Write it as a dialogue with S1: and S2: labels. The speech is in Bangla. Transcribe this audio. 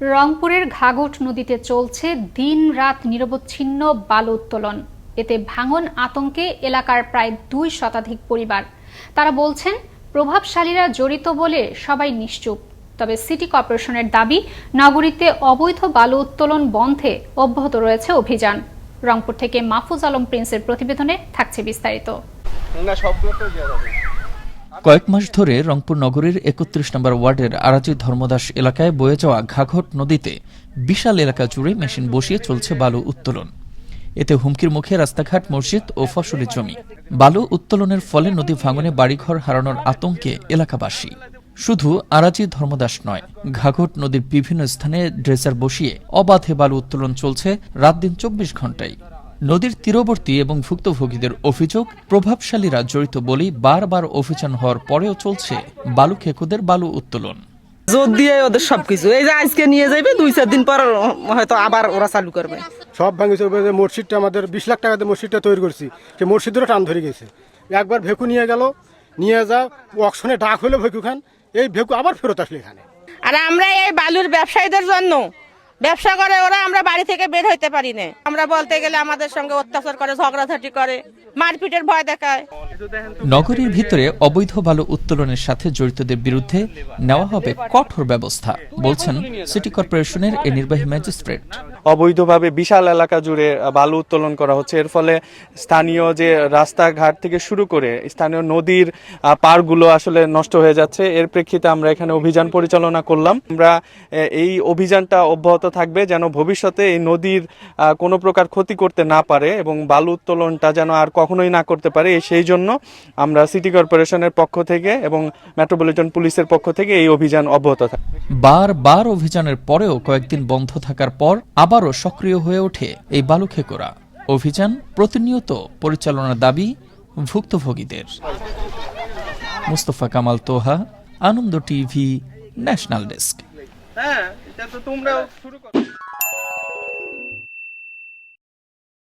S1: রংপুরের ঘাঘট নদীতে চলছে দিন রাত নিরবচ্ছিন্ন বালু উত্তোলন। এতে ভাঙন আতঙ্কে এলাকার প্রায় দুই শতাধিক পরিবার। তারা বলছেন, প্রভাবশালীরা জড়িত বলে সবাই নিশ্চুপ। তবে সিটি কর্পোরেশনের দাবি, নগরীতে অবৈধ বালু উত্তোলন বন্ধে অব্যাহত রয়েছে অভিযান। রংপুর থেকে মাহফুজ আলম প্রিন্সের প্রতিবেদনে থাকছে বিস্তারিত।
S2: না
S3: কয়েক মাস ধরে রংপুর নগরীর একত্রিশ নম্বর ওয়ার্ডের আরাজি ধর্মদাস এলাকায় বয়ে যাওয়া ঘাঘট নদীতে বিশাল এলাকা জুড়ে মেশিন বসিয়ে চলছে বালু উত্তোলন। এতে হুমকির মুখে রাস্তাঘাট, মসজিদ ও ফসলি জমি। বালু উত্তোলনের ফলে নদী ভাঙনে বাড়িঘর হারানোর আতঙ্কে এলাকাবাসী। শুধু আরাজি ধর্মদাস নয়, ঘাঘট নদীর বিভিন্ন স্থানে ড্রেসার বসিয়ে অবাধে বালু উত্তোলন চলছে রাত দিন চব্বিশ ঘন্টায় নদীর তীরবর্তী এবং ভুক্তভোগীদের অভিযোগ প্রভাবশালীরা জড়িত বলেই বারবার অভিযান হওয়ার পরেও চলছে বালু খেকুদের বালু উত্তোলন।
S4: জোর দিয়ে ওদের সবকিছু। এই যে আজকে নিয়ে যাবে দুই চার দিন পর হয়তো আবার ওরা চালু করবে।
S5: সব ভাঙিছে ওই যে মসজিদটা আমাদের বিশ লাখ টাকাতে মসজিদটা তৈরি করছি সে মসজিদেরও টান ধরে গেছে। একবার ভেকু নিয়ে গেল নিয়ে যা অকশনে ডাক হলো ভেকু খান এই ভেকু আবার ফেরত আসলো এখানে।
S6: আর আমরা এই বালুর ব্যবসায়ীদের জন্য ব্যবসা করে, ওরা আমরা বাড়ি থেকে বের হইতে পারি না। আমরা বলতে গেলে আমাদের সঙ্গে অত্যাচার করে, ঝগড়াঝাটি করে, মারপিটের ভয় দেখায়।
S3: নগরীর ভিতরে অবৈধ বালু উত্তোলনের সাথে জড়িতদের বিরুদ্ধে নেওয়া হবে কঠোর ব্যবস্থা, বলছেন সিটি কর্পোরেশনের এ নির্বাহী ম্যাজিস্ট্রেট।
S2: অবৈধভাবে বিশাল এলাকা জুড়ে বালু উত্তোলন করা হচ্ছে। এর ফলে স্থানীয় যে রাস্তাঘাট থেকে শুরু করে স্থানীয় নদীর আহ, পাড়গুলো আসলে নষ্ট হয়ে যাচ্ছে। এর প্রেক্ষিতে আমরা এখানে অভিযান পরিচালনা করলাম। আমরা এই অভিযানটা অব্যাহত থাকবে যেন ভবিষ্যতে এই নদীর কোনো প্রকার ক্ষতি করতে না পারে এবং বালু উত্তোলনটা যেন আর কখনোই না করতে পারে। সেই জন্য আমরা সিটি কর্পোরেশনের পক্ষ থেকে এবং মেট্রোপলিটন পুলিশের পক্ষ থেকে এই অভিযান অব্যাহত থাকবে
S3: বারবার অভিযানের পরেও কয়েকদিন বন্ধ থাকার পর আবারও সক্রিয় হয়ে ওঠে এই বালুখেকোরা অভিযান প্রতিনিয়ত পরিচালনার দাবি ভুক্তভোগীদের। Mustafa Kamal Toha, Ananda TV, national desk.
S2: হ্যাঁ এটা তো তোমরা শুরু করো